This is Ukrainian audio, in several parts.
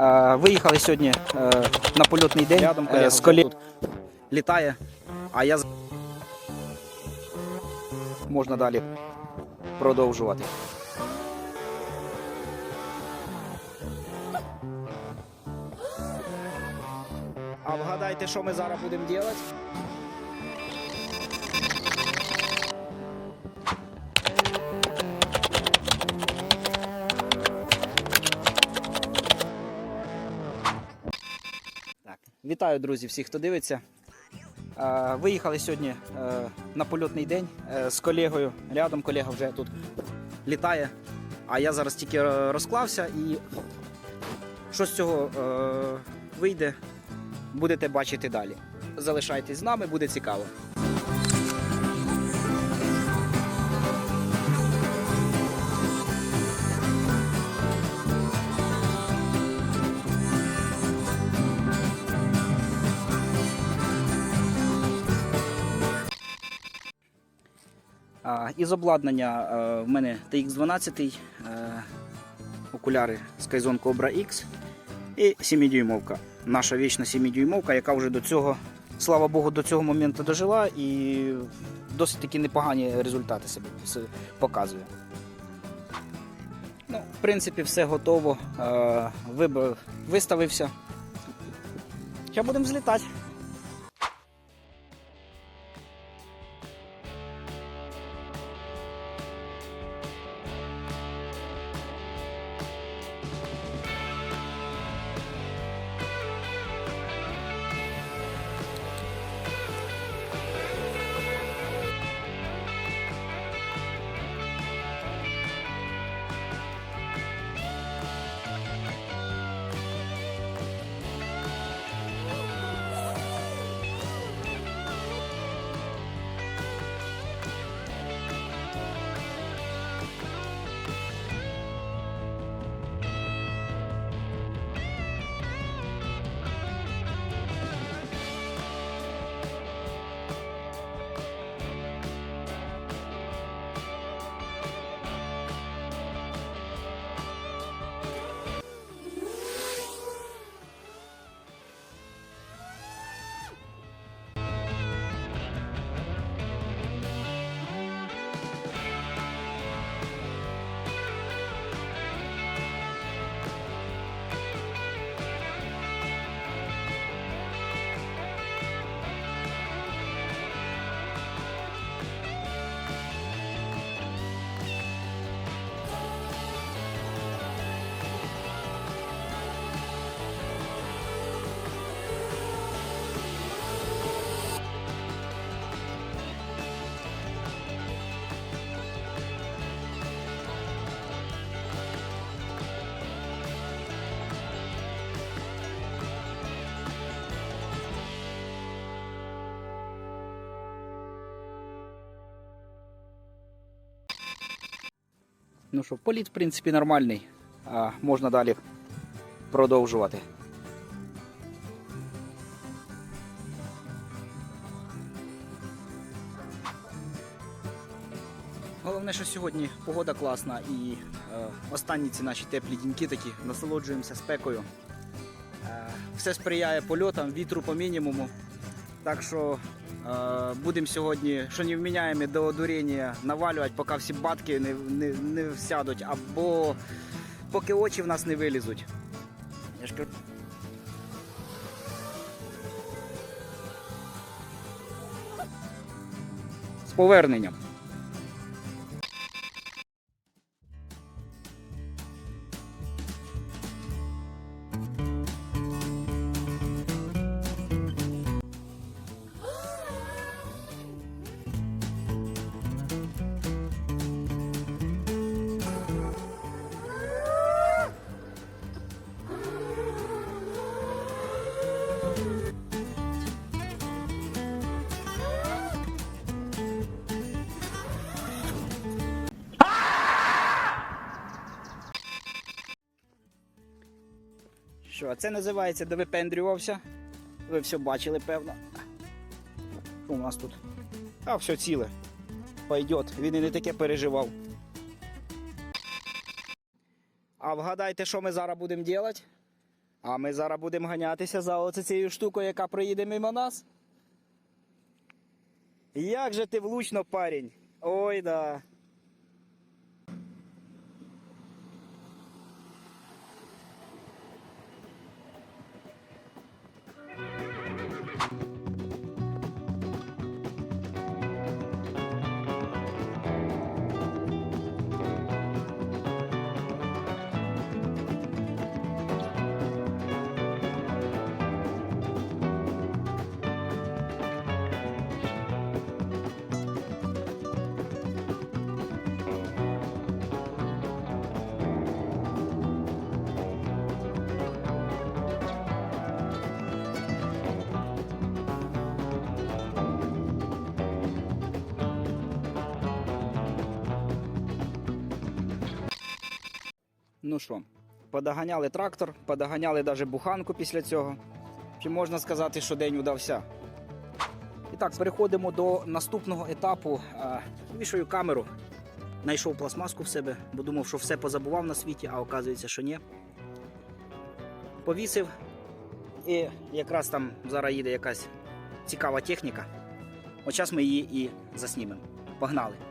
Е, Виїхали сьогодні е, на польотний день. Рядом колега з колег літає, а я можна далі продовжувати. А вгадайте, що ми зараз будемо робити? Вітаю, друзі, всіх, хто дивиться. Е, Виїхали сьогодні е, на польотний день е, з колегою. Рядом колега вже тут літає. А я зараз тільки розклався і що з цього вийде, будете бачити далі. Залишайтесь з нами, буде цікаво. Із обладнання е, в мене TX12, е, окуляри Skyzone Cobra X і 7-дюймовка. Наша вічна 7-дюймовка, яка вже до цього, слава Богу, до цього моменту дожила і досить таки непогані результати собі с- показує. Ну, в принципі, все готово. Е, Виставився. Зараз будемо злітати. Ну що, політ, в принципі, нормальний. А, можна далі продовжувати. Головне, що сьогодні погода класна і е, останні ці наші теплі діньки такі насолоджуємося спекою. Е, все сприяє польотам, вітру по мінімуму. Так що будемо сьогодні, що не вміняємо до одурення, навалювати, поки всі батки не, не, не сядуть, або поки очі в нас не вилізуть. З поверненням. Що, це називається довипендрювався. Ви все бачили, певно. Що у нас тут? А, все ціле. Пойдет. Він і не таке переживав. А вгадайте, що ми зараз будемо робити? А ми зараз будемо ганятися за цією штукою, яка проїде мимо нас. Як же ти влучно, парень? Ой да. Ну що, подоганяли трактор, подоганяли навіть буханку після цього. Чи можна сказати, що день удався? І так, переходимо до наступного етапу. Вішаю камеру. Знайшов пластмаску в себе, бо думав, що все позабував на світі, а оказується, що ні. Повісив. І якраз там зараз їде якась цікава техніка. От зараз ми її і заснімемо. Погнали!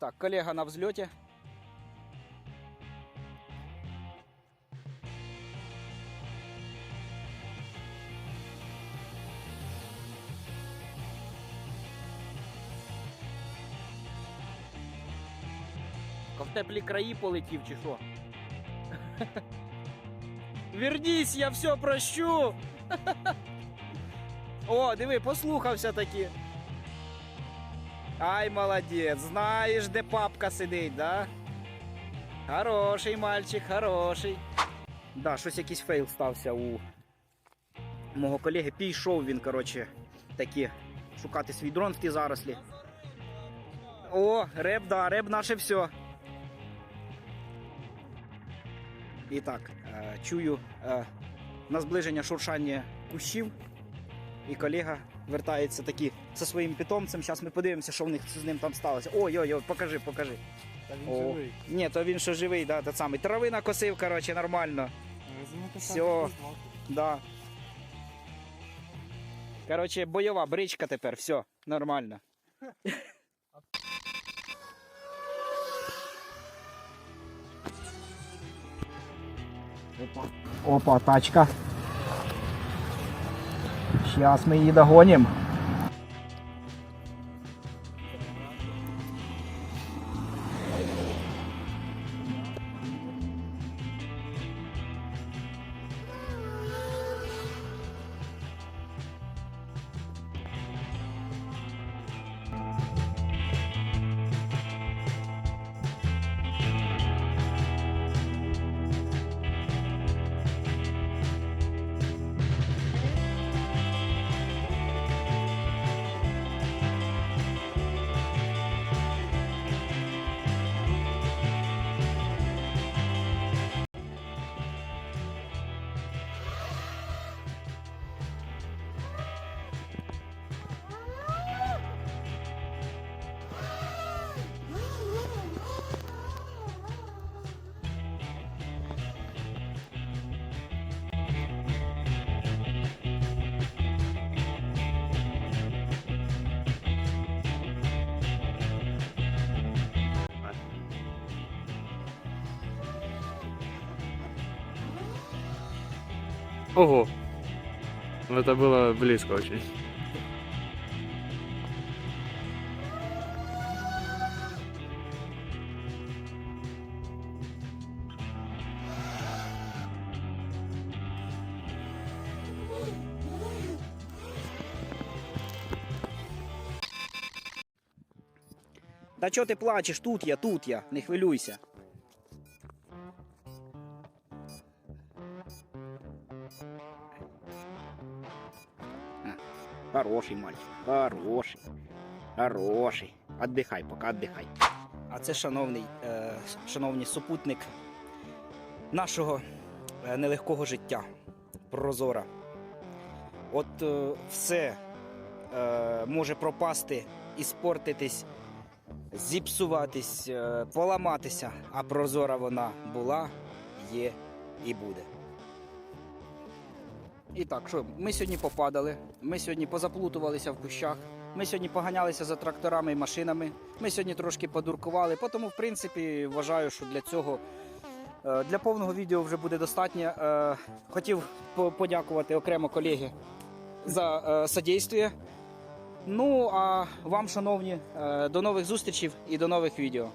Итак, коллега на взлете. В теплі краї полетів чи що? Вернись, я все прощу. О, диви, послухався таки. Ай, молодець, знаєш, де папка сидить, да? Хороший мальчик, хороший. Да, щось якийсь фейл стався у мого колеги. Пішов він, коротше, таки шукати свій дрон в ті зарослі. О, реп, да, реп наше все. І так, е, чую е, на зближення шуршання кущів. І колега вертається таки зі своїм питомцем. Зараз ми подивимося, що в них з ним там сталося. Ой-ой-ой, покажи, покажи. Та він О, живий. Ні, то він що живий, да, та самий. Трави накосив, коротше, нормально. Всьо. Да. Коротше, бойова бричка тепер, все, нормально. Опа. Опа, тачка. Зараз мы її догонимо. Ого. Это было близко очень. Та чого ти плачеш? Тут я, тут я, не хвилюйся. Хороший мальчик, хороший, хороший. Отдихай, пока отдихай. А це шановний, е, шановний супутник нашого е, нелегкого життя. Прозора. От е, все е, може пропасти і спортитись зіпсуватись, е, поламатися, а прозора вона була, є і буде. І так, що ми сьогодні попадали, ми сьогодні позаплутувалися в кущах, ми сьогодні поганялися за тракторами і машинами, ми сьогодні трошки подуркували, тому, в принципі, вважаю, що для цього. е, Для повного відео вже буде достатньо. Е, Хотів подякувати окремо колеги за е, содействие. Ну а вам, шановні, до нових зустрічей і до нових відео.